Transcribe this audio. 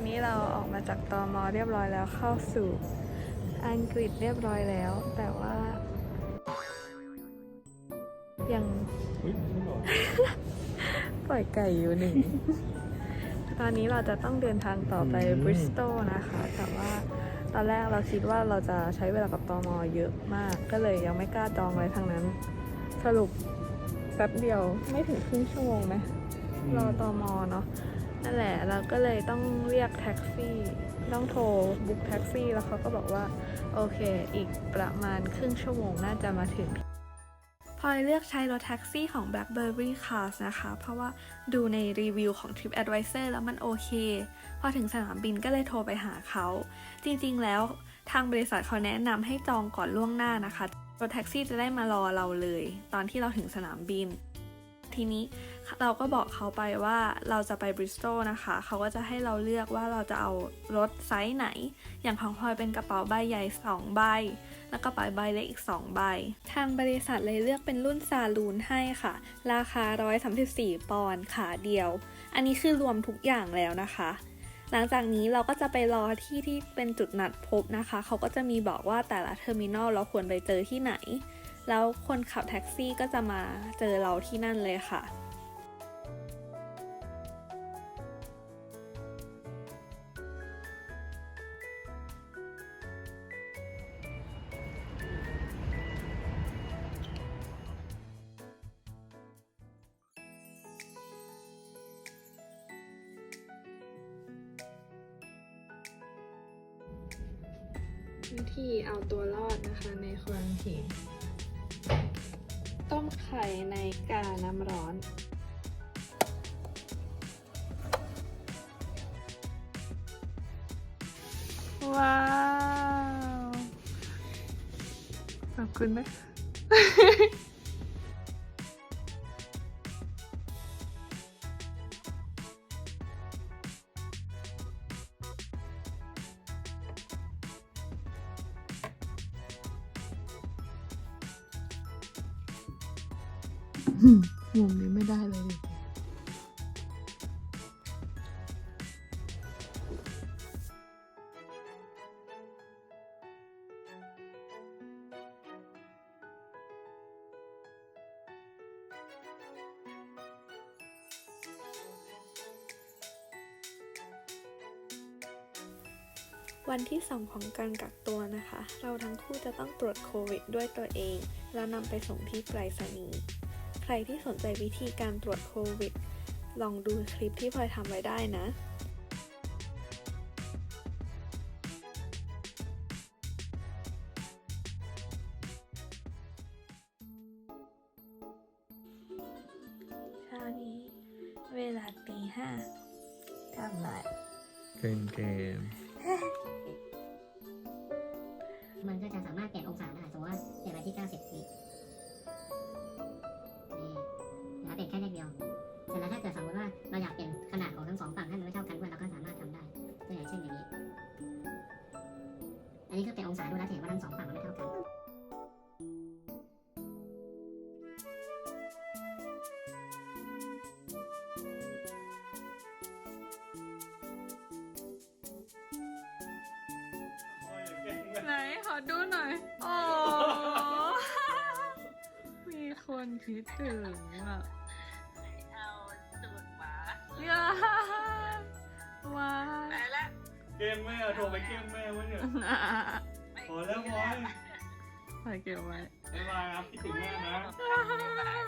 อนนี้เราออกมาจากตอมอเรียบร้อยแล้วเข้าสู่อังกฤษเรียบร้อยแล้ว แต่ว่า ยัง ปล่อยไก่อยู่หนึ่ง ตอนนี้เราจะต้องเดินทางต่อไปบริสตอลนะคะ แต่ว่าตอนแรกเราคิดว่าเราจะใช้เวลากับตอมอเยอะมาก ก็เลยยังไม่กล้าจองอะไรทั้งนั้น สรุปแป๊บเดียวไม่ถึงครึ่งชั่วโมงไหมรอตอมอเนาะ นั่นแหละเราก็เลยต้องเรียกแท็กซี่ ต้องโทรบุ๊กแท็กซี่ แล้วเขาก็บอกว่า โอเค อีกประมาณครึ่งชั่วโมงน่าจะมาถึงพลอยเลือกใช้รถแท็กซี่ของ Blackberry Cars นะคะ เพราะว่าดูในรีวิวของ TripAdvisor แล้วมันโอเค พอถึงสนามบินก็เลยโทรไปหาเขา จริงๆ แล้วทางบริษัทเขาแนะนำให้จองก่อนล่วงหน้านะคะ รถแท็กซี่จะได้มารอเราเลย ตอนที่เราถึงสนามบิน ทีนี้เราก็บอกเขาไปว่าเราจะไปบริสตอลนะคะ เขาก็จะให้เราเลือกว่าเราจะเอารถไซส์ไหน อย่างของพลอยเป็นกระเป๋าใบใหญ่ 2 ใบ แล้วกระเป๋าใบเล็กอีก 2 ใบ ทางบริษัทเลยเลือกเป็นรุ่นซาลูนให้ค่ะ ราคา 134 ปอนด์ขาเดียว อันนี้คือรวมทุกอย่างแล้วนะคะหลังจากนี้เราก็จะไปรอที่ที่เป็นจุดนัดพบนะคะ เขาก็จะมีบอกว่าแต่ละเทอร์มินอลเราควรไปเจอที่ไหน แล้วคนขับแท็กซี่ก็จะมาเจอเราที่นั่นเลยค่ะวิธีเอาตัวรอดนะคะในควอนทีน ต้มไข่ในกาน้ำร้อน ว้าว ขอบคุณนะ มุมนี้ไม่ได้เลยดิวันที่ 2 ของการกักตัวนะคะ เราทั้งคู่จะต้องตรวจโควิดด้วยตัวเอง แล้วนำไปส่งที่ไปรษณีย์ รที่สนใจวิธีการตรวจโควิด ลองดูคลิปที่พลอยทำไว้ได้นะเช้านี้ เวลาตีห้าทำอะไรเล่นเกม มันก็จะ มติว่าเราอยากเปลี่ยนขนาดของทั้งสองฝั่งให้มันไม่เท่ากันด้วยเราก็สามารถทำได้ตัวอย่างเช่นอย่างนี้ อันนี้ก็เป็นองศาดูแล้วเห็นว่าทั้งสองฝั่งมันไม่เท่ากันไหนขอดูหน่อย โอ้มีคนคิดถึงอะ หมาย่าว้าไปละเกมแม่โทรไปเกมแม่วะเนี่ยพอแล้วพอยใส่เก็บไว้บ๊ายบายครับคิดถึงแม่นะ บ๊ายบาย